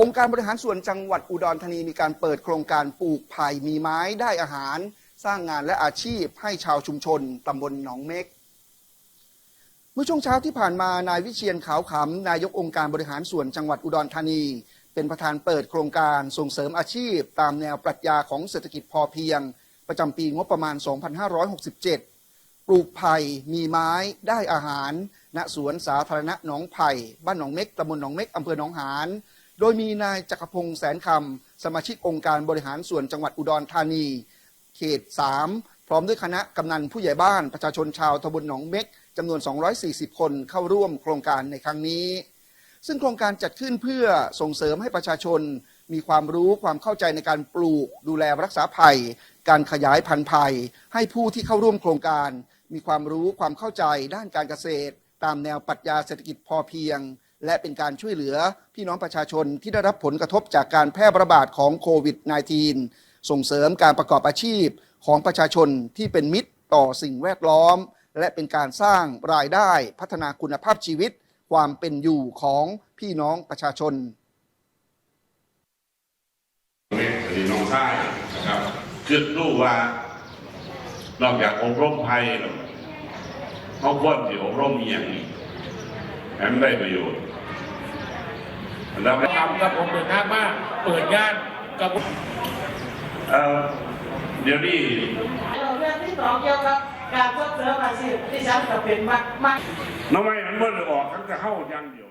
องค์การบริหารส่วนจังหวัดอุดรธานีมีการเปิดโครงการปลูกไผ่มีไม้ได้อาหาร สร้างงานและอาชีพให้ชาวชุมชนตำบลหนองเม็ก เมื่อช่วงเช้าที่ผ่านมานายวิเชียนขาวขำนายกองค์การบริหารส่วนจังหวัดอุดรธานี เป็นประธานเปิดโครงการส่งเสริมอาชีพ ตามแนวปรัชญาของเศรษฐกิจพอเพียง ประจำปีงบประมาณ 2567 ปลูกไผ่มีไม้ได้อาหาร ณสวนสาธารณะหนองไผ่บ้านหนองเม็กตำบลหนองเม็กอำเภอหนองหาน โดยมีนายจักรพงศ์แสนคำสมาชิกองค์การบริหารส่วนจังหวัดอุดรธานี เขต 3 พร้อมด้วยคณะกำนันผู้ใหญ่บ้านประชาชนชาวตำบลหนองเม็กจำนวน 240 คนเข้าร่วมโครงการในครั้งนี้ ซึ่งโครงการจัดขึ้นเพื่อส่งเสริมให้ประชาชน มีความรู้ความเข้าใจในการปลูก ดูแลรักษาภัย การขยายพันธุ์ภัย ให้ผู้ที่เข้าร่วมโครงการ มีความรู้ความเข้าใจด้านการเกษตร ตามแนวปรัชญาเศรษฐกิจพอเพียง และเป็นการช่วยเหลือพี่น้องประชาชนที่ได้รับผลกระทบจากการแพร่ระบาดของโควิด -19 ส่งเสริมการประกอบอาชีพของประชาชนที่เป็นมิตรต่อสิ่งแวดล้อม และเป็นการสร้างรายได้พัฒนาคุณภาพชีวิต ความเป็นอยู่ของพี่น้องประชาชนเม็ดหรือน้องชายนะครับคือรู้ว่านอกจากอบรมภัยแล้วเขาควรที่อบรมอย่างนี้ ให้มันได้ประโยชน์แล้วทำกับผมเดินทางมาเปิดงานกับเอ่อเดี๋ยวนี้เรื่องที่สองเกี่ยวกับการส่งเสริมอาชีพที่ฉันก็เป็นมากมากน้องไม่มันเมื่อออกทั้งจะเข้าอย่างเดียว